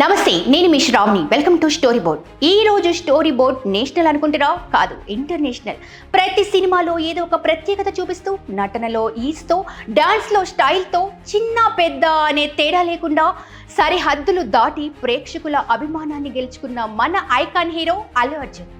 నమస్తే నేను మీ Shravani. Welcome to story board ఈ రోజు స్టోరీ బోర్డ్ నేషనల్ అనుకుంటున్నా కాదు ఇంటర్నేషనల్. ప్రతి సినిమాలో ఏదో ఒక ప్రత్యేకత చూపిస్తూ నటనలో ఈస్తో డాన్స్లో స్టైల్తో చిన్న పెద్ద అనే తేడా లేకుండా సరిహద్దులు దాటి ప్రేక్షకుల అభిమానాన్ని గెలుచుకున్న మన ఐకాన్ హీరో అల్లు అర్జున్.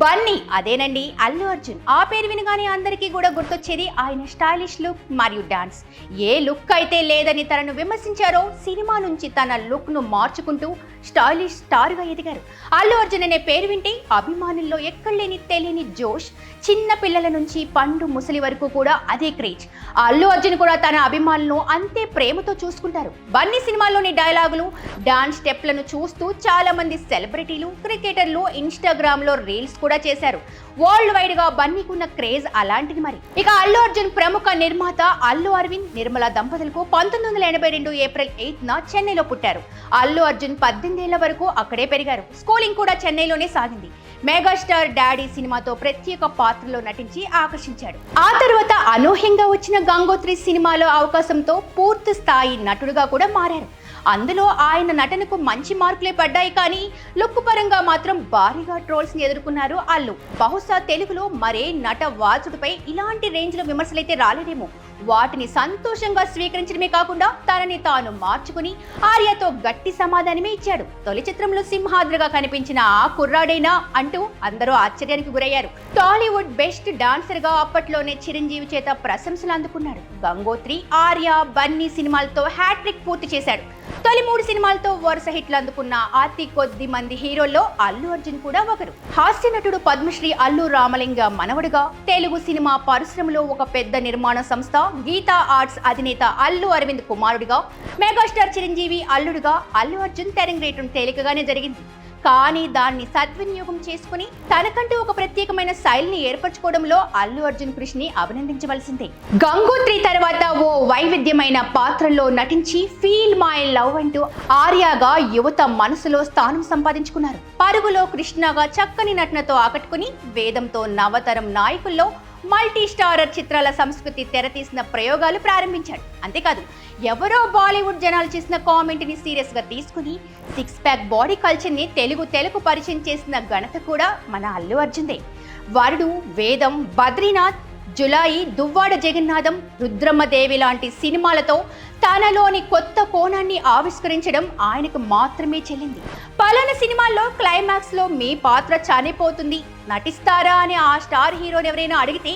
బన్నీ అదేనండి అల్లు అర్జున్. ఆ పేరు వినగానే అందరికీ కూడా గుర్తొచ్చేది ఆయన స్టైలిష్ లుక్ మరియు డాన్స్. ఏ లుక్ అయితే లేదని తనను విమర్శించారో సినిమా నుంచి తన లుక్ను మార్చుకుంటూ స్టైలిష్ స్టార్గా ఎదిగారు. అల్లు అర్జున్ అనే పేరు వింటే అభిమానుల్లో ఎక్కడలేని తెలియని జోష్ చిన్న పిల్లల నుంచి పండు ముసలి వరకు కూడా అదే క్రేజ్. అల్లు అర్జున్ కూడా తన అభిమానులను అంతే ప్రేమతో చూసుకుంటారు. బన్నీ సినిమాలోని డైలాగులు డాన్స్ స్టెప్లను చూస్తూ చాలా మంది సెలబ్రిటీలు క్రికెటర్లు ఇన్స్టాగ్రామ్లో రీల్స్ కూడా చేశారు. వరల్డ్ వైడ్గా బన్నీకున్న క్రేజ్ అలాంటిది మరి. ఇక అల్లు అర్జున్ ప్రముఖ నిర్మాత అల్లు అరవింద్ నిర్మల దంపతులకు పంతొమ్మిది వందల ఎనభై రెండు ఏప్రిల్ ఎయిత్ న చెన్నైలో పుట్టారు. అల్లు అర్జున్ పద్దెనిమిదేళ్ళ వరకు అక్కడే పెరిగారు. స్కూలింగ్ కూడా చెన్నైలోనే సాగింది. మెగాస్టార్ డాడీ సినిమాతో ప్రత్యేక పాత్రలో నటించి ఆకర్షించాడు. ఆ తర్వాత అనూహ్యంగా వచ్చిన గంగోత్రి సినిమాలో అవకాశంతో పూర్తి స్థాయి నటుడుగా కూడా మారారు. అందులో ఆయన నటనకు మంచి మార్కులే పడ్డాయి కానీ లుక్ పరంగా మాత్రం భారీగా ట్రోల్స్ని ఎదుర్కొన్నారు అల్లు. బహుశా తెలుగులో మరే నట వాసుడిపై ఇలాంటి రేంజ్లో విమర్శలైతే రాలేదేమో. వాటిని సంతోషంగా స్వీకరించడమే కాకుండా తనని తాను మార్చుకుని ఆర్యతో గట్టి సమాధానమే ఇచ్చాడు. తొలి చిత్రంలో సింహాద్రిగా కనిపించిన ఆ కుర్రాడైనా అంటూ అందరూ ఆశ్చర్యానికి గురయ్యారు. టాలీవుడ్ బెస్ట్ డాన్సర్గా అప్పట్లోనే చిరంజీవి చేత ప్రశంసలు అందుకున్నాడు. గంగోత్రి ఆర్య బన్నీ సినిమాలతో హ్యాట్రిక్ పూర్తి చేశాడు. తొలి మూడు సినిమాలతో వరుస హిట్లు అందుకున్న అతి కొద్ది మంది హీరోల్లో అల్లు అర్జున్ కూడా ఒకరు. హాస్య నటుడు పద్మశ్రీ అల్లు రామలింగ మనవడుగా తెలుగు సినిమా పరిశ్రమలో ఒక పెద్ద నిర్మాణ సంస్థ గీతా ఆర్ట్స్ అధినేత అల్లు అరవింద్ కుమారుడిగా మెగాస్టార్ చిరంజీవి అల్లుడుగా అల్లు అర్జున్ తెరంగేయటం తేలికగానే జరిగింది. కానీ దాన్ని సద్వినియోగం చేసుకుని తనకంటూ ఒక ప్రత్యేకమైన శైలిని ఏర్పరచుకోవడంలో అల్లు అర్జున్ కృషిని అభినందించవలసిందే. గంగోత్రి తర్వాత ఓ వైవిధ్యమైన పాత్రలో నటించి ఫీల్ మై లవ్ అంటూ ఆర్యాగా యువత మనసులో స్థానం సంపాదించుకున్నారు. పరుగులో కృష్ణగా చక్కని నటనతో ఆకట్టుకుని వేదంతో నవతరం నాయకుల్లో మల్టీ స్టారర్ చిత్రాల సంస్కృతి తెరతీసిన ప్రయోగాలు ప్రారంభించాడు. అంతేకాదు ఎవరో బాలీవుడ్ జనాలు చేసిన కామెంట్ని సీరియస్గా తీసుకుని సిక్స్ ప్యాక్ బాడీ కల్చర్ని తెలుగు తెలుగు పరిచయం చేసిన ఘనత కూడా మన అల్లు అర్జున్దే. వరుడు వేదం బద్రీనాథ్ జులాయి దువ్వాడ జగన్నాథం రుద్రమ్మదేవి లాంటి సినిమాలతో తనలోని కొత్త కోణాన్ని ఆవిష్కరించడం ఆయనకు మాత్రమే చెల్లింది. పలానా సినిమాల్లో క్లైమాక్స్లో మీ పాత్ర చనిపోతుంది. నటిస్తారా అని ఆ స్టార్ హీరోని ఎవరైనా అడిగితే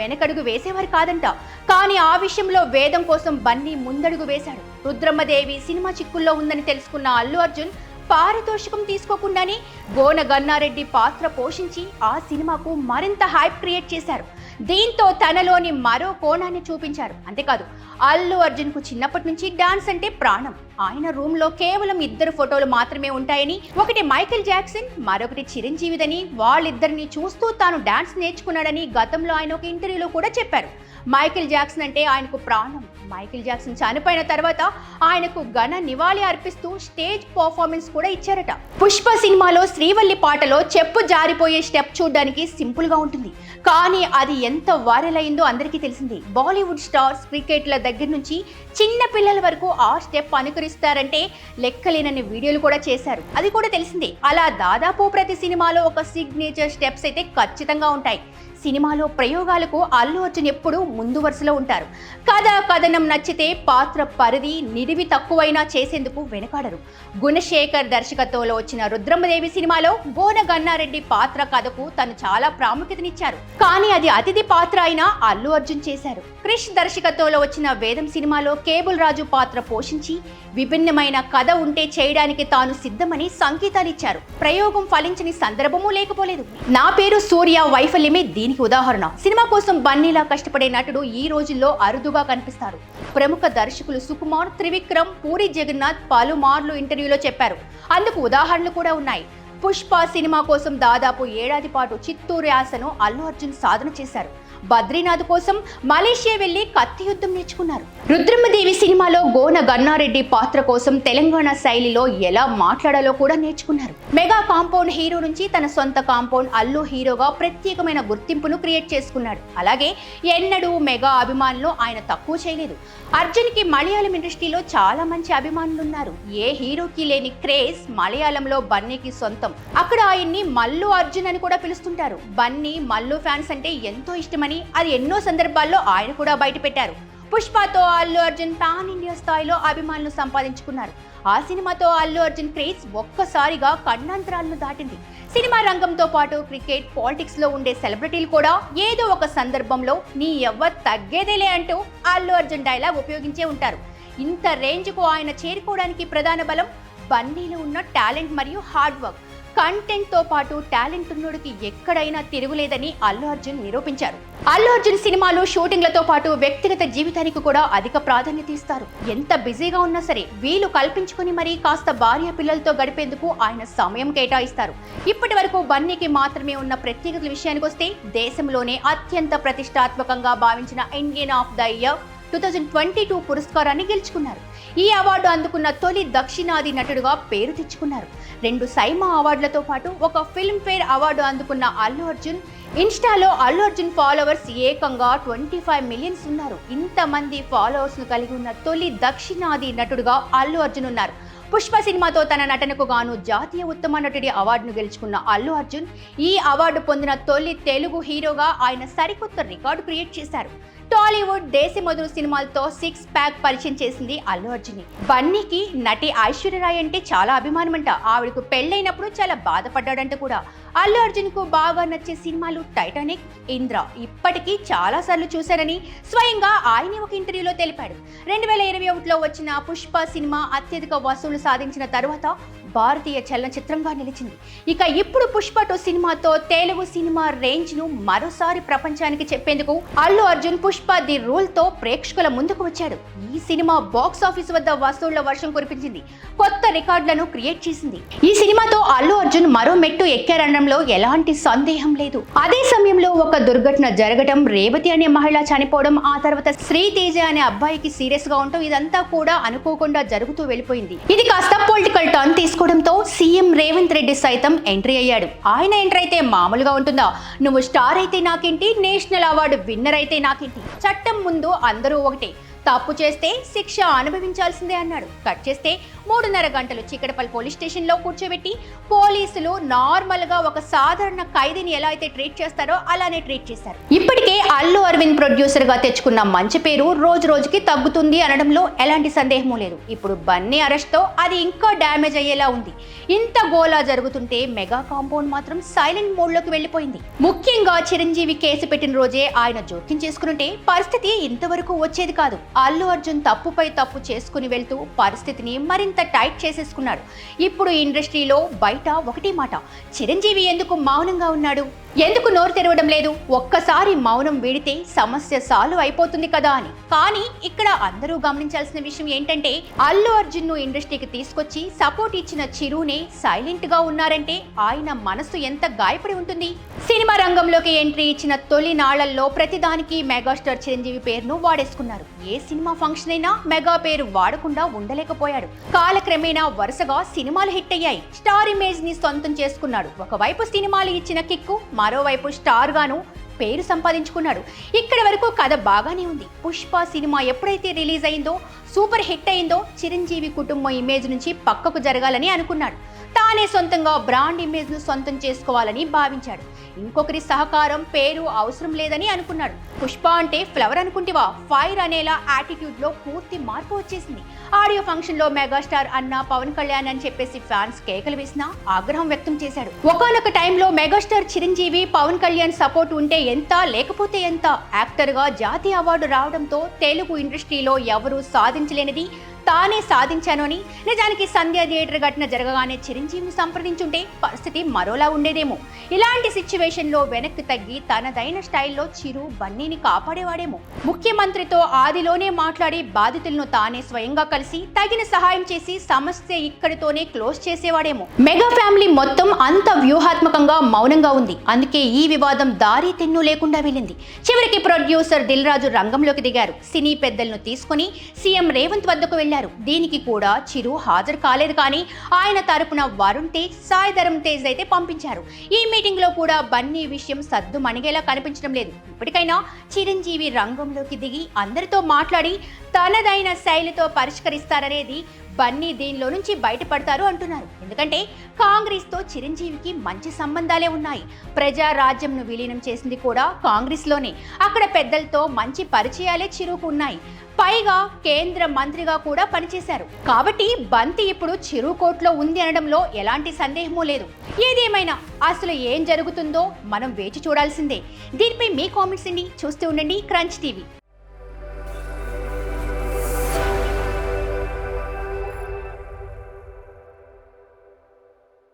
వెనకడుగు వేసేవారు కాదంట. కానీ ఆ విషయంలో వేదం కోసం బన్నీ ముందడుగు వేశాడు. రుద్రమ్మదేవి సినిమా చిక్కుల్లో ఉందని తెలుసుకున్న అల్లు అర్జున్ పారితోషికం తీసుకోకుండానే గోన గన్నారెడ్డి పాత్ర పోషించి ఆ సినిమాకు మరింత హైప్ క్రియేట్ చేశారు. దీంతో తనలోని మరో కోణాన్ని చూపించారు. అంతేకాదు అల్లు అర్జున్కు చిన్నప్పటి నుంచి డాన్స్ అంటే ప్రాణం. ఆయన రూమ్లో కేవలం ఇద్దరు ఫోటోలు మాత్రమే ఉంటాయని ఒకటి మైకేల్ జాక్సన్ మరొకటి చిరంజీవిదని వాళ్ళిద్దరిని చూస్తూ తాను డాన్స్ నేర్చుకున్నాడని గతంలో ఆయన ఒక ఇంటర్వ్యూలో కూడా చెప్పారు. మైకేల్ జాక్సన్ అంటే ఆయనకు ప్రాణం. మైకిల్ జాక్సన్ చనిపోయిన తర్వాత ఆయనకు ఘన నివాళి అర్పిస్తూ స్టేజ్ పర్ఫార్మెన్స్ కూడా ఇచ్చారట. పుష్ప సినిమాలో శ్రీవల్లి పాటలో చెప్పు జారిపోయే స్టెప్ చూడడానికి సింపుల్గా ఉంటుంది. కానీ అది ఎంత వైరల్ అయిందో అందరికీ తెలిసింది. బాలీవుడ్ స్టార్స్ క్రికెట్ల దగ్గర నుంచి చిన్న పిల్లల వరకు ఆ స్టెప్ అనుకరిస్తారంటే లెక్కలేనని వీడియోలు కూడా చేశారు. అది కూడా తెలిసిందే. అలా దాదాపు ప్రతి సినిమాలో ఒక సిగ్నేచర్ స్టెప్స్ అయితే ఖచ్చితంగా ఉంటాయి. సినిమాలో ప్రయోగాలకు అల్లు అర్జున్ ఎప్పుడూ ముందు వరుసలో ఉంటారు. కథ కథనం నచ్చితే పాత్ర పరిధి నిడివి తక్కువైనా చేసేందుకు వెనకాడరు. గుణశేఖర్ దర్శకత్వంలో వచ్చిన రుద్రమ్మదేవి సినిమాలో గోన గన్నారెడ్డి పాత్ర కథకు తను చాలా ప్రాముఖ్యతనిచ్చారు. కానీ అది అతిథి పాత్ర అయినా అల్లు అర్జున్ చేశారు. క్రిష్ దర్శకత్వంలో వచ్చిన వేదం సినిమాలో కేబుల్ రాజు పాత్ర పోషించి విభిన్నమైన కథ ఉంటే చేయడానికి తాను సిద్ధమని సంకేతాలిచ్చారు ప్రయోగం ఫలించని సందర్భమూ లేకపోలేదు. నా పేరు సూర్య వైఫల్యమే దీనికి ఉదాహరణ. సినిమా కోసం బన్నీలా కష్టపడే నటుడు ఈ రోజుల్లో అరుదుగా కనిపిస్తారు. ప్రముఖ దర్శకులు సుకుమార్ త్రివిక్రమ్ పూరి జగన్నాథ్ పలుమార్లు ఇంటర్వ్యూలో చెప్పారు. అందుకు ఉదాహరణలు కూడా ఉన్నాయి. పుష్ప సినిమా కోసం దాదాపు ఏడాది పాటు చిత్తూరు యాసను అల్లు అర్జున్ సాధన చేశారు. బద్రీనాథ్ కోసం మలేషియా వెళ్ళి కత్తి యుద్ధం నేర్చుకున్నారు. రుద్రమదేవి సినిమాలో గోన గన్నారెడ్డి పాత్ర కోసం తెలంగాణ శైలిలో ఎలా మాట్లాడాలో కూడా నేర్చుకున్నారు. మెగా కాంపౌండ్ హీరో నుంచి తన సొంత కాంపౌండ్ అల్లు హీరోగా ప్రత్యేకమైన గుర్తింపును క్రియేట్ చేసుకున్నాడు. అలాగే ఎన్నడూ మెగా అభిమానులు ఆయన తక్కువ చేయలేదు. అర్జున్కి మలయాళం ఇండస్ట్రీలో చాలా మంచి అభిమానులు ఉన్నారు ఏ హీరోకి లేని క్రేజ్ మలయాళంలో బన్నీకి సొంతం. అక్కడ ఆయన్ని మల్లు అర్జున్ అని కూడా పిలుస్తుంటారు. బన్నీ మల్లు ఫ్యాన్స్ అంటే ఎంతో ఇష్టమని అది ఎన్నో సందర్భాల్లో ఆయన కూడా బయటపెట్టారు పుష్పతో అల్లు అర్జున్ పాన్ ఇండియా స్థాయిలో అభిమానులు సంపాదించుకున్నారు. ఆ సినిమాతో అల్లు అర్జున్ క్రేజ్ ఒక్కసారిగా కన్నాంతరాలను దాటింది. సినిమా రంగంతో పాటు క్రికెట్ పాలిటిక్స్లో ఉండే సెలబ్రిటీలు కూడా ఏదో ఒక సందర్భంలో నీ ఎవ్వ తగ్గేదేలే అంటూ అల్లు అర్జున్ డైలాగ్ ఉపయోగించే ఉంటారు. ఇంత రేంజ్కు ఆయన చేరుకోవడానికి ప్రధాన బలం బన్నీలో ఉన్న టాలెంట్ మరియు హార్డ్ వర్క్. కంటెంట్తో పాటు టాలెంట్ ఉన్నోడికి ఎక్కడైనా తిరుగులేదని అల్లు అర్జున్ నిరూపించారు. అల్లు అర్జున్ సినిమాలు షూటింగ్లతో పాటు వ్యక్తిగత జీవితానికి కూడా అధిక ప్రాధాన్యత ఇస్తారు. ఎంత బిజీగా ఉన్నా సరే వీలు కల్పించుకుని మరీ కాస్త భార్య పిల్లలతో గడిపేందుకు ఆయన సమయం కేటాయిస్తారు. ఇప్పటి వరకు బన్నీకి మాత్రమే ఉన్న ప్రత్యేకతల విషయానికి వస్తే దేశంలోనే అత్యంత ప్రతిష్టాత్మకంగా భావించిన Indian of the year two thousand twenty two పురస్కారాన్ని గెలుచుకున్నారు. ఈ అవార్డు అందుకున్న తొలి దక్షిణాది నటుడుగా పేరు తెచ్చుకున్నారు. రెండు సైమా అవార్డులతో పాటు ఒక ఫిల్మ్ఫేర్ అవార్డు అందుకున్న అల్లు అర్జున్ ఇన్స్టాలో అల్లు అర్జున్ ఫాలోవర్స్ ఏకంగా ట్వంటీ ఫైవ్ మిలియన్స్ ఉన్నారు. ఇంతమంది ఫాలోవర్స్ను కలిగి ఉన్న తొలి దక్షిణాది నటుడుగా అల్లు అర్జున్ ఉన్నారు. పుష్ప సినిమాతో తన నటనకు గాను జాతీయ ఉత్తమ నటుడి అవార్డును గెలుచుకున్న అల్లు అర్జున్ ఈ అవార్డు పొందిన తొలి తెలుగు హీరోగా ఆయన సరికొత్త రికార్డు క్రియేట్ చేశారు. టాలీవుడ్ దేశమధురు సినిమాలతో సిక్స్ ప్యాక్ పరిచయం చేసింది అల్లు అర్జున్. బన్నీకి నటి ఐశ్వర్యరాయ్ అంటే చాలా అభిమానమంట. ఆవిడకు పెళ్ళైనప్పుడు చాలా బాధపడ్డాడంట కూడా. అల్లు అర్జున్కు బాగా నచ్చే సినిమాలు టైటానిక్ ఇంద్ర. ఇప్పటికీ చాలా సార్లు చూశారని స్వయంగా ఆయన ఒక ఇంటర్వ్యూలో తెలిపాడు. రెండు వేల ఇరవై ఒకటిలో వచ్చిన పుష్ప సినిమా అత్యధిక వసూలు సాధించిన తర్వాత భారతీయ చలనచిత్రంగా నిలిచింది. ఇక ఇప్పుడు పుష్ప టూ సినిమాతో తెలుగు సినిమా రేంజ్ను మరోసారి ప్రపంచానికి చెప్పేందుకు అల్లు అర్జున్ పుష్ప ది రూల్తో ప్రేక్షకుల ముందుకు వచ్చాడు. ఈ సినిమా బాక్స్ ఆఫీస్ వద్ద వసూళ్ళ వర్షం కురిపించింది. కొత్త రికార్డులను క్రియేట్ చేసింది. ఈ సినిమాతో అల్లు అర్జున్ మరో మెట్టు ఎక్కారనడంలో ఎలాంటి సందేహం లేదు. అదే సమయంలో ఒక దుర్ఘటన జరగడం రేవతి అనే మహిళ చనిపోవడం ఆ తర్వాత శ్రీతేజ అనే అబ్బాయికి సీరియస్గా ఉండటం ఇదంతా కూడా అనుకోకుండా జరుగుతూ వెళ్ళిపోయింది. ఇది కాస్త పొలిటికల్ టర్న్ తీసుకోవడంతో సీఎం రేవంత్ రెడ్డి సైతం ఎంట్రీ అయ్యాడు. ఆయన ఎంట్రీ అయితే మామూలుగా ఉంటుందా? నువ్వు స్టార్ అయితే నాకేంటి? నేషనల్ అవార్డు విన్నర్ అయితే నాకేంటి? చట్టం ముందు అందరూ ఒకటే. తప్పు చేస్తే శిక్ష అనుభవించాల్సిందే అన్నాడు. కట్ చేస్తే మూడున్నర గంటలు చిక్కడపల్లి పోలీస్ స్టేషన్లో కూర్చోబెట్టి పోలీసులు నార్మల్గా ఒక సాధారణ ఖైదీని ఎలా అయితే ట్రీట్ చేస్తారో అలానే ట్రీట్ చేశారు. ఇప్పటికే అల్లు అరవింద్ ప్రొడ్యూసర్గా తెచ్చుకున్న మంచి పేరు రోజు రోజుకి తగ్గుతుంది అనడంలో ఎలాంటి సందేహము లేదు. ఇప్పుడు బన్నీ అరెస్ట్తో అది ఇంకా డ్యామేజ్ అయ్యేలా ఉంది. ఇంత గోలా జరుగుతుంటే మెగా కాంపౌండ్ మాత్రం సైలెంట్ మోడ్లోకి వెళ్ళిపోయింది. ముఖ్యంగా చిరంజీవి కేసు పెట్టిన రోజే ఆయన జోక్యం చేసుకుంటే పరిస్థితి ఇంతవరకు వచ్చేది కాదు. అల్లు అర్జున్ తప్పుపై తప్పు చేసుకుని వెళ్తూ పరిస్థితిని మరింత టైట్ చేసేసుకున్నాడు. ఇప్పుడు ఇండస్ట్రీలో బయట ఒకటి మాట చిరంజీవి ఎందుకు మౌనంగా ఉన్నాడు? ఎందుకు నోరు తెరవడం లేదు? ఒక్కసారి మౌనం వీడితే సమస్య సాల్వ్ అయిపోతుంది కదా అని. కానీ ఇక్కడ అందరూ గమనించాల్సిన విషయం ఏంటంటే అల్లు అర్జున్ను ఇండస్ట్రీకి తీసుకొచ్చి సపోర్ట్ ఇచ్చిన చిరునే సైలెంట్గా ఉన్నారంటే ఆయన మనసు ఎంత గాయపడి ఉంటుంది? సినిమా రంగంలోకి ఎంట్రీ ఇచ్చిన తొలి నాళ్ళలో ప్రతిదానికి మెగాస్టార్ చిరంజీవి పేరును వాడేసుకున్నారు. ఏ సినిమా ఫంక్షన్ అయినా మెగా పేరు వాడకుండా ఉండలేకపోయాడు. కాలక్రమేణా వరుసగా సినిమాలు హిట్ అయ్యాయి. స్టార్ ఇమేజ్ని సొంతం చేసుకున్నాడు. ఒకవైపు సినిమాలు ఇచ్చిన కిక్కు మరోవైపు స్టార్ గాను పేరు సంపాదించుకున్నాడు. ఇక్కడి వరకు కథ బాగానే ఉంది. పుష్ప సినిమా ఎప్పుడైతే రిలీజ్ అయిందో సూపర్ హిట్ అయిందో చిరంజీవి కుటుంబం ఇమేజ్ నుంచి పక్కకు జరగాలని అనుకున్నాడు. తానే సొంతంగా బ్రాండ్ ఇమేజ్ను సొంతం చేసుకోవాలని భావించాడు. ఇంకొకరి సహకారం పేరు అవసరం లేదని అనుకున్నాడు. పుష్ప అంటే ఫ్లవర్ అనుకుంటివా? ఫైర్ అనేలా యాటిట్యూడ్లో పూర్తి మార్పు వచ్చేసింది. ఆడియో ఫంక్షన్లో మెగాస్టార్ అన్న పవన్ కళ్యాణ్ అని చెప్పేసి ఫ్యాన్స్ కేకలు వేసినా ఆగ్రహం వ్యక్తం చేశాడు. ఒకనొక టైంలో మెగాస్టార్ చిరంజీవి పవన్ కళ్యాణ్ సపోర్ట్ ఉంటే ఎంత లేకపోతే ఎంత? యాక్టర్గా జాతీయ అవార్డు రావడంతో తెలుగు ఇండస్ట్రీలో ఎవరూ సాధించలేనిది తానే సాధించాను అని. నిజానికి సంధ్యా థియేటర్ ఘటన జరగగానే చిరంజీవి చిరంజీవిని సంప్రదించుంటే పరిస్థితి మరోలా ఉండేదేమో. ఇలాంటి సిచ్యువేషన్లో వెనక్కి తగ్గి తనదైన స్టైల్లో చిరు బన్నీని కాపాడేవాడేమో. ముఖ్యమంత్రితో ఆదిలోనే మాట్లాడి బాధితులను తానే స్వయంగా కలిసి తగిన సహాయం చేసి సమస్య ఇక్కడితోనే క్లోజ్ చేసేవాడేమో. మెగా ఫ్యామిలీ మొత్తం అంత వ్యూహాత్మకంగా మౌనంగా ఉంది. అందుకే ఈ వివాదం దారి తెన్ను లేకుండా వెళ్ళింది. చివరికి ప్రొడ్యూసర్ దిల్ రాజు రంగంలోకి దిగారు. సినీ పెద్దలను తీసుకుని సీఎం రేవంత్ వద్దకు వెళ్ళారు. దీనికి కూడా చిరు హాజరు కాలేదు కానీ ఆయన తరపున వరుణ్ తేజ్ సాయి ధరమ్ తేజ్ అయితే పంపించారు. ఈ మీటింగ్లో కూడా బన్నీ విషయం సద్దు మణిగేలా కనిపించడం లేదు. ఇప్పటికైనా చిరంజీవి రంగంలోకి దిగి అందరితో మాట్లాడి తనదైన శైలితో పరిష్కరిస్తారనేది బన్నీ దీనిలో నుంచి బయటపడతారు అంటున్నారు. ఎందుకంటే కాంగ్రెస్తో చిరంజీవికి మంచి సంబంధాలే ఉన్నాయి. ప్రజా రాజ్యంను విలీనం చేసింది కూడా కాంగ్రెస్లోనే అక్కడ పెద్దలతో మంచి పరిచయాలే చిరుకు ఉన్నాయి. పైగా కేంద్ర మంత్రిగా కూడా పనిచేశారు. కాబట్టి బంతి ఇప్పుడు చిరు కోట్లో ఉంది అనడంలో ఎలాంటి సందేహమూ లేదు. ఏదేమైనా అసలు ఏం జరుగుతుందో మనం వేచి చూడాల్సిందే. దీనిపై మీ కామెంట్స్ చూస్తూ ఉండండి క్రంచ్ టీవీ.